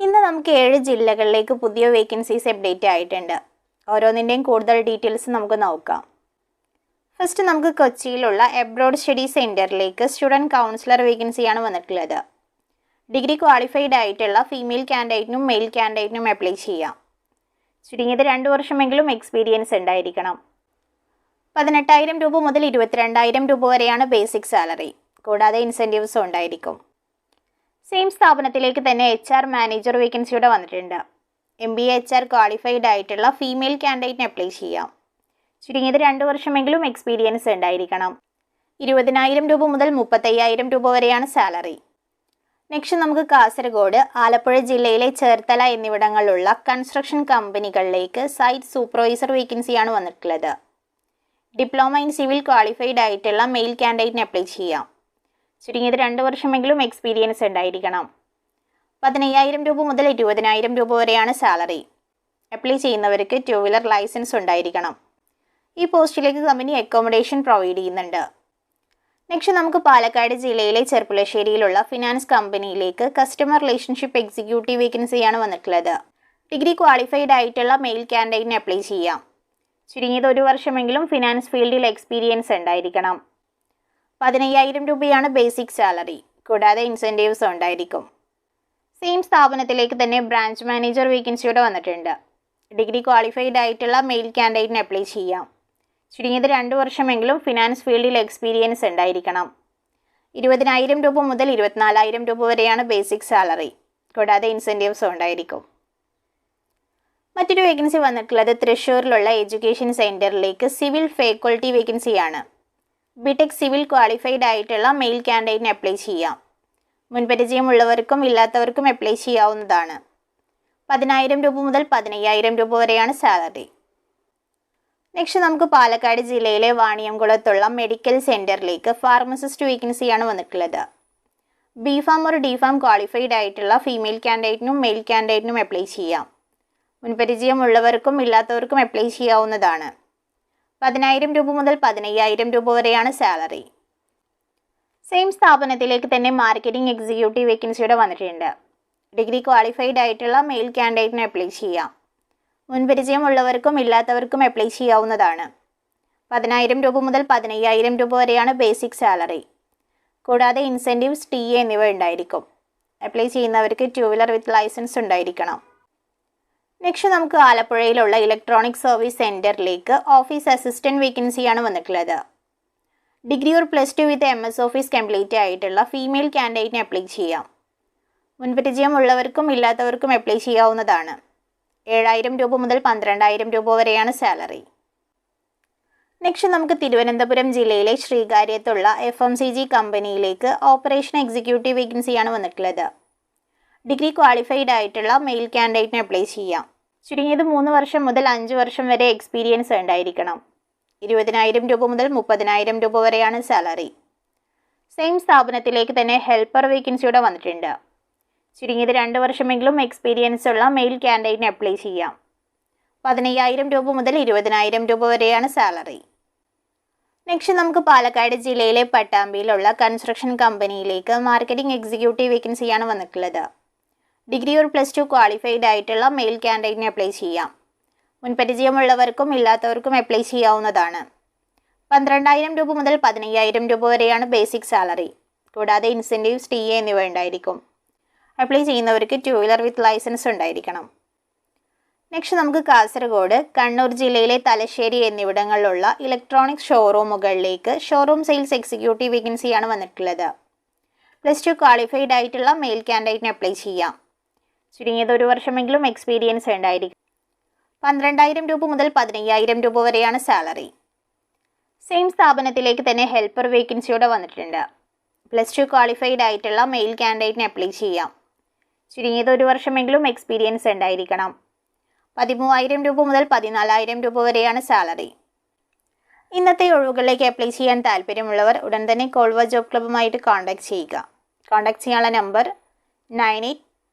ഇന്ന് നമുക്ക് ഏഴ് ജില്ലകളിലേക്ക് പുതിയ വേക്കൻസീസ് അപ്ഡേറ്റ് ആയിട്ടുണ്ട്. ഓരോന്നിന്റെയും കൂടുതൽ ഡീറ്റെയിൽസ് നമുക്ക് നോക്കാം. ഫസ്റ്റ് നമുക്ക് കൊച്ചിയിലുള്ള എബ്രോഡ് സ്റ്റഡി സെന്ററിലേക്ക് സ്റ്റുഡന്റ് കൗൺസിലർ വേക്കൻസിയാണ് വന്നിട്ടുള്ളത്. ഡിഗ്രി ക്വാളിഫൈഡ് ആയിട്ടുള്ള ഫീമെയിൽ കാൻഡിഡേറ്റിനും മെയിൽ കാൻഡിഡേറ്റിനും അപ്ലൈ ചെയ്യാം. ചുരുങ്ങിയത് രണ്ട് വർഷമെങ്കിലും എക്സ്പീരിയൻസ് ഉണ്ടായിരിക്കണം. പതിനെട്ടായിരം രൂപ മുതൽ ഇരുപത്തിരണ്ടായിരം രൂപ വരെയാണ് ബേസിക് സാലറി കൂടാതെ ഇൻസെന്റീവ്സും ഉണ്ടായിരിക്കും. സെയിം സ്ഥാപനത്തിലേക്ക് തന്നെ എച്ച് ആർ മാനേജർ വേക്കൻസിയുടെ വന്നിട്ടുണ്ട്. M B H R qualified ആയിട്ടുള്ള ഫീമെയിൽ ക്യാൻഡിഡേറ്റിന് അപ്ലൈ ചെയ്യാം. ചുരുങ്ങിയത് രണ്ട് വർഷമെങ്കിലും എക്സ്പീരിയൻസ് ഉണ്ടായിരിക്കണം. ഇരുപതിനായിരം രൂപ മുതൽ മുപ്പത്തയ്യായിരം രൂപ വരെയാണ് സാലറി നെക്സ്റ്റ് നമുക്ക് കാസർഗോഡ് ആലപ്പുഴ ജില്ലയിലെ ചേർത്തല എന്നിവിടങ്ങളിലുള്ള കൺസ്ട്രക്ഷൻ കമ്പനികളിലേക്ക് സൈറ്റ് സൂപ്പർവൈസർ വേക്കൻസിയാണ് വന്നിട്ടുള്ളത്. ഡിപ്ലോമ ഇൻ സിവിൽ ക്വാളിഫൈഡ് ആയിട്ടുള്ള മെയിൽ ക്യാൻഡിഡേറ്റിന് അപ്ലൈ ചെയ്യാം. ചുരുങ്ങിയത് രണ്ട് വർഷമെങ്കിലും എക്സ്പീരിയൻസ് ഉണ്ടായിരിക്കണം. പതിനയ്യായിരം രൂപ മുതൽ ഇരുപതിനായിരം രൂപ വരെയാണ് സാലറി അപ്ലൈ ചെയ്യുന്നവർക്ക് ടു വീലർ ലൈസൻസ് ഉണ്ടായിരിക്കണം. ഈ പോസ്റ്റിലേക്ക് കമ്പനി അക്കോമഡേഷൻ പ്രൊവൈഡ് ചെയ്യുന്നുണ്ട്. നെക്സ്റ്റ് നമുക്ക് പാലക്കാട് ജില്ലയിലെ ചെർപ്പുളശ്ശേരിയിലുള്ള ഫിനാൻസ് കമ്പനിയിലേക്ക് കസ്റ്റമർ റിലേഷൻഷിപ്പ് എക്സിക്യൂട്ടീവ് വേക്കൻസിയാണ് വന്നിട്ടുള്ളത്. ഡിഗ്രി ക്വാളിഫൈഡ് ആയിട്ടുള്ള മെയിൽ ക്യാൻഡൈറ്റിന് അപ്ലൈ ചെയ്യാം. ചുരുങ്ങിയത് ഒരു വർഷമെങ്കിലും ഫിനാൻസ് ഫീൽഡിൽ എക്സ്പീരിയൻസ് ഉണ്ടായിരിക്കണം. പതിനയ്യായിരം രൂപയാണ് ബേസിക് സാലറി. കൂടാതെ ഇൻസെന്റീവ്സ് ഉണ്ടായിരിക്കും. സെയിം സ്ഥാപനത്തിലേക്ക് തന്നെ ബ്രാഞ്ച് മാനേജർ വേക്കൻസിയോടെ വന്നിട്ടുണ്ട്. ഡിഗ്രി ക്വാളിഫൈഡ് ആയിട്ടുള്ള മെയിൽ ക്യാൻഡിഡേറ്റിന് അപ്ലൈ ചെയ്യാം. ചുരുങ്ങിയത് രണ്ട് വർഷമെങ്കിലും ഫിനാൻസ് ഫീൽഡിൽ എക്സ്പീരിയൻസ് ഉണ്ടായിരിക്കണം. ഇരുപതിനായിരം രൂപ മുതൽ ഇരുപത്തിനാലായിരം രൂപ വരെയാണ് ബേസിക് സാലറി കൂടാതെ ഇൻസെന്റീവ്സ് ഉണ്ടായിരിക്കും. മറ്റൊരു വേക്കൻസി വന്നിട്ടുള്ളത് തൃശ്ശൂരിലുള്ള എഡ്യൂക്കേഷൻ സെന്ററിലേക്ക് സിവിൽ ഫാക്കൾട്ടി വേക്കൻസിയാണ് ബിടെക് സിവിൽ ക്വാളിഫൈഡ് ആയിട്ടുള്ള മെയിൽ ക്യാൻഡിഡേറ്റിന് അപ്ലൈ ചെയ്യാം. മുൻപരിചയമുള്ളവർക്കും ഇല്ലാത്തവർക്കും അപ്ലൈ ചെയ്യാവുന്നതാണ്. പതിനായിരം രൂപ മുതൽ പതിനയ്യായിരം രൂപ വരെയാണ് സാലറി നെക്സ്റ്റ് നമുക്ക് പാലക്കാട് ജില്ലയിലെ വാണിയംകുളത്തുള്ള മെഡിക്കൽ സെന്ററിലേക്ക് ഫാർമസിസ്റ്റ് വേക്കൻസിയാണ് വന്നിട്ടുള്ളത്. B Pharm or D Pharm qualified ആയിട്ടുള്ള ഫീമെയിൽ ക്യാൻഡിഡേറ്റിനും മെയിൽ ക്യാൻഡിഡേറ്റിനും അപ്ലൈ ചെയ്യാം. മുൻപരിചയമുള്ളവർക്കും ഇല്ലാത്തവർക്കും അപ്ലൈ ചെയ്യാവുന്നതാണ്. പതിനായിരം രൂപ മുതൽ പതിനയ്യായിരം രൂപ വരെയാണ് സാലറി. സെയിം സ്ഥാപനത്തിലേക്ക് തന്നെ മാർക്കറ്റിംഗ് എക്സിക്യൂട്ടീവ് വേക്കൻസിയുടെ വന്നിട്ടുണ്ട്. ഡിഗ്രി ക്വാളിഫൈഡ് ആയിട്ടുള്ള മെയിൽ ക്യാൻഡിഡേറ്റിന് അപ്ലൈ ചെയ്യാം. മുൻപരിചയമുള്ളവർക്കും ഇല്ലാത്തവർക്കും അപ്ലൈ ചെയ്യാവുന്നതാണ്. പതിനായിരം രൂപ മുതൽ പതിനയ്യായിരം രൂപ വരെയാണ് ബേസിക് സാലറി കൂടാതെ ഇൻസെന്റീവ്സ് ടി എന്നിവ ഉണ്ടായിരിക്കും. അപ്ലൈ ചെയ്യുന്നവർക്ക് ടു വീലർ വിത്ത് ലൈസൻസ് ഉണ്ടായിരിക്കണം. നെക്സ്റ്റ് നമുക്ക് ആലപ്പുഴയിലുള്ള ഇലക്ട്രോണിക് സർവീസ് സെന്ററിലേക്ക് ഓഫീസ് അസിസ്റ്റന്റ് വേക്കൻസിയാണ് വന്നിട്ടുള്ളത്. Degree or plus two with M S office complete ആയിട്ടുള്ള ഫീമെയിൽ ക്യാൻഡിഡേറ്റിന് അപ്ലൈ ചെയ്യാം. മുൻപരിചയം ഉള്ളവർക്കും ഇല്ലാത്തവർക്കും അപ്ലൈ ചെയ്യാവുന്നതാണ്. ഏഴായിരം രൂപ മുതൽ പന്ത്രണ്ടായിരം രൂപ വരെയാണ് സാലറി നെക്സ്റ്റ് നമുക്ക് തിരുവനന്തപുരം ജില്ലയിലെ ശ്രീകാര്യത്തുള്ള എഫ് എം സി ജി കമ്പനിയിലേക്ക് ഓപ്പറേഷൻ എക്സിക്യൂട്ടീവ് വേക്കൻസിയാണ് വന്നിട്ടുള്ളത്. ഡിഗ്രി ക്വാളിഫൈഡ് ആയിട്ടുള്ള മെയിൽ കാൻഡിഡേറ്റിന് അപ്ലൈ ചെയ്യാം. ചുരുങ്ങിയത് മൂന്ന് വർഷം മുതൽ അഞ്ച് വർഷം വരെ എക്സ്പീരിയൻസ് ഉണ്ടായിരിക്കണം. ഇരുപതിനായിരം രൂപ മുതൽ മുപ്പതിനായിരം രൂപ വരെയാണ് സാലറി. സെയിം സ്ഥാപനത്തിലേക്ക് തന്നെ ഹെൽപ്പർ വേക്കൻസിയുടെ വന്നിട്ടുണ്ട്. ചുരുങ്ങിയത് രണ്ട് വർഷമെങ്കിലും എക്സ്പീരിയൻസ് ഉള്ള മെയിൽ കാൻഡിഡേറ്റിന് അപ്ലൈ ചെയ്യാം. പതിനയ്യായിരം രൂപ മുതൽ ഇരുപതിനായിരം രൂപ വരെയാണ് സാലറി. നെക്സ്റ്റ് നമുക്ക് പാലക്കാട് ജില്ലയിലെ പട്ടാമ്പിയിലുള്ള കൺസ്ട്രക്ഷൻ കമ്പനിയിലേക്ക് മാർക്കറ്റിംഗ് എക്സിക്യൂട്ടീവ് വേക്കൻസിയാണ് വന്നിട്ടുള്ളത്. ഡിഗ്രി ഒരു പ്ലസ് ടു ക്വാളിഫൈഡ് ആയിട്ടുള്ള മെയിൽ ക്യാൻഡിഡേറ്റിന് അപ്ലൈ ചെയ്യാം. മുൻപരിചയമുള്ളവർക്കും ഇല്ലാത്തവർക്കും അപ്ലൈ ചെയ്യാവുന്നതാണ്. പന്ത്രണ്ടായിരം രൂപ മുതൽ പതിനയ്യായിരം രൂപ വരെയാണ് ബേസിക് സാലറി കൂടാതെ ഇൻസെന്റീവ്സ് ടി എ എന്നിവ ഉണ്ടായിരിക്കും. അപ്ലൈ ചെയ്യുന്നവർക്ക് ടു വീലർ വിത്ത് ലൈസൻസ് ഉണ്ടായിരിക്കണം. നെക്സ്റ്റ് നമുക്ക് കാസർഗോഡ് കണ്ണൂർ ജില്ലയിലെ തലശ്ശേരി എന്നിവിടങ്ങളിലുള്ള ഇലക്ട്രോണിക് ഷോറൂമുകളിലേക്ക് ഷോറൂം സെയിൽസ് എക്സിക്യൂട്ടീവ് വേക്കൻസിയാണ് വന്നിട്ടുള്ളത്. പ്ലസ് ടു ക്വാളിഫൈഡ് ആയിട്ടുള്ള മെയിൽ ക്യാൻഡിഡേറ്റിന് അപ്ലൈ ചെയ്യാം. ചുരുങ്ങിയത് ഒരു വർഷമെങ്കിലും എക്സ്പീരിയൻസ് ഉണ്ടായിരിക്കും. പന്ത്രണ്ടായിരം രൂപ മുതൽ പതിനയ്യായിരം രൂപ വരെയാണ് സാലറി സെയിം സ്ഥാപനത്തിലേക്ക് തന്നെ ഹെൽപ്പർ വേക്കൻസിയോടെ വന്നിട്ടുണ്ട്. പ്ലസ് ടു ക്വാളിഫൈഡ് ആയിട്ടുള്ള മെയിൽ കാൻഡിഡേറ്റിന് അപ്ലൈ ചെയ്യാം. ചുരുങ്ങിയത് ഒരു വർഷമെങ്കിലും എക്സ്പീരിയൻസ് ഉണ്ടായിരിക്കണം. പതിമൂവായിരം രൂപ മുതൽ പതിനാലായിരം രൂപ വരെയാണ് സാലറി ഇന്നത്തെ ഒഴിവുകളിലേക്ക് അപ്ലൈ ചെയ്യാൻ താല്പര്യമുള്ളവർ ഉടൻ തന്നെ കോൾവ ജോബ് ക്ലബ്ബുമായിട്ട് കോൺടാക്ട് ചെയ്യുക. കോൺടാക്ട് ചെയ്യാനുള്ള number nine eight